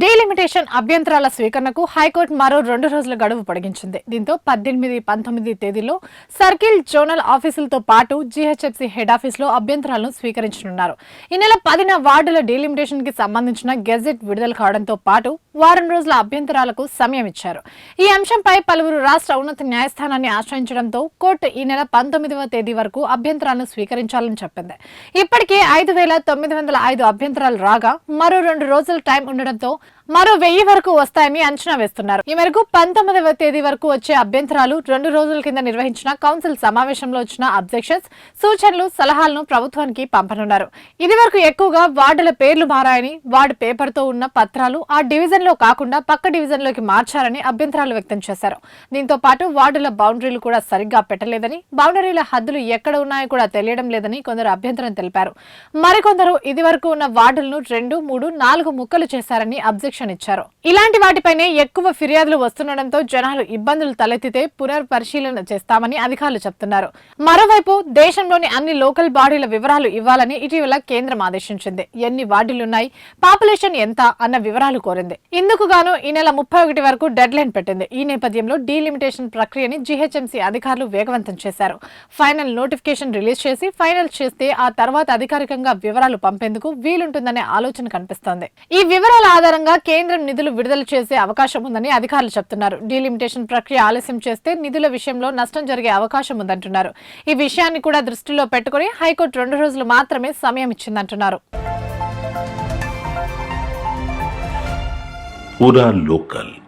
Delimitation అభ్యంతరాల స్వీకరణకు high court మరో రెండు రోజుల గడువు పొడిగించింది. దీంతో పద్దెనిమిది పంతొమ్మిది తేదీలో సర్కిల్ జోనల్ ఆఫీసులతో పాటు జీహెచ్ఎఫ్సీ హెడ్ ఆఫీసులో అభ్యంతరాలను స్వీకరించనున్నారు. ఈ నెల పదిన వార్డుల డీలిమిటేషన్కి సంబంధించిన గెజెట్ విడుదల కావడంతో పాటు వారం రోజుల అభ్యంతరాలకు సమయం ఇచ్చారు. ఈ అంశంపై పలువురు రాష్ట్ర ఉన్నత న్యాయస్థానాన్ని ఆశ్రయించడంతో కోర్టు ఈ నెల పంతొమ్మిదవ తేదీ వరకు అభ్యంతరాలను స్వీకరించాలని చెప్పింది. ఇప్పటికే ఐదు వేల తొమ్మిది వందల ఐదు అభ్యంతరాలు రాగా మరో రెండు రోజుల టైం ఉండడంతో మరో వెయ్యి వరకు వస్తాయని అంచనా వేస్తున్నారు. ఈ మేరకు పంతొమ్మిదవ తేదీ వరకు వచ్చే అభ్యంతరాలు రెండు రోజుల కింద నిర్వహించిన కౌన్సిల్ సమావేశంలో వచ్చిన అబ్జెక్షన్స్ సూచనలు సలహాలను ప్రభుత్వానికి పంపనున్నారు. ఇది వరకు ఎక్కువగా వార్డుల పేర్లు మారాయని వార్డు పేపర్తో ఉన్న పత్రాలు ఆ డివిజన్లో కాకుండా పక్క డివిజన్లోకి మార్చారని అభ్యంతరాలు వ్యక్తం చేశారు. దీంతో పాటు వార్డుల బౌండరీలు కూడా సరిగ్గా పెట్టలేదని బౌండరీల హద్దులు ఎక్కడ ఉన్నాయో కూడా తెలియడం లేదని కొందరు అభ్యంతరం తెలిపారు. మరికొందరు ఇది వరకు ఉన్న వార్డులను రెండు మూడు నాలుగు ముక్కలు చేశారని అబ్జెక్షన్ ఇచ్చారు. ఇలాంటి వాటిపైనే ఎక్కువ ఫిర్యాదులు వస్తుండటంతో జనాలు ఇబ్బందులు తలెత్తితే పునర్పరిశీలన చేస్తామని అధికారులు చెప్తున్నారు. మరోవైపు దేశంలోని అన్ని లోకల్ బాడీల వివరాలు ఇవ్వాలని ఇటీవల కేంద్రం ఆదేశించింది. ఎన్ని వార్డులున్నాయి పాపులేషన్ ఎంత అన్న వివరాలు కోరింది. ఇందుకు గాను ఈ నెల ముప్పై ఒకటి వరకు డెడ్ లైన్ పెట్టింది. ఈ నేపథ్యంలో డీలిమిటేషన్ ప్రక్రియని జీహెచ్ఎంసీ అధికారులు వేగవంతం చేశారు. ఫైనల్ నోటిఫికేషన్ రిలీజ్ చేసి ఫైనల్ చేస్తే ఆ తర్వాత అధికారికంగా వివరాలు పంపేందుకు వీలుంటుందనే ఆలోచన కనిపిస్తోంది. ఈ వివరాల ఆధారంగా కేంద్రం నిధులు విడుదల చేసే అవకాశం ఉందని అధికారులు చెప్తున్నారు. డీలిమిటేషన్ ప్రక్రియ ఆలస్యం చేస్తే నిధుల విషయంలో నష్టం జరిగే అవకాశం ఉందంటున్నారు. ఈ విషయాన్ని కూడా దృష్టిలో పెట్టుకుని హైకోర్టు రెండు రోజులు మాత్రమే సమయం ఇచ్చిందంటున్నారు. లోకల్.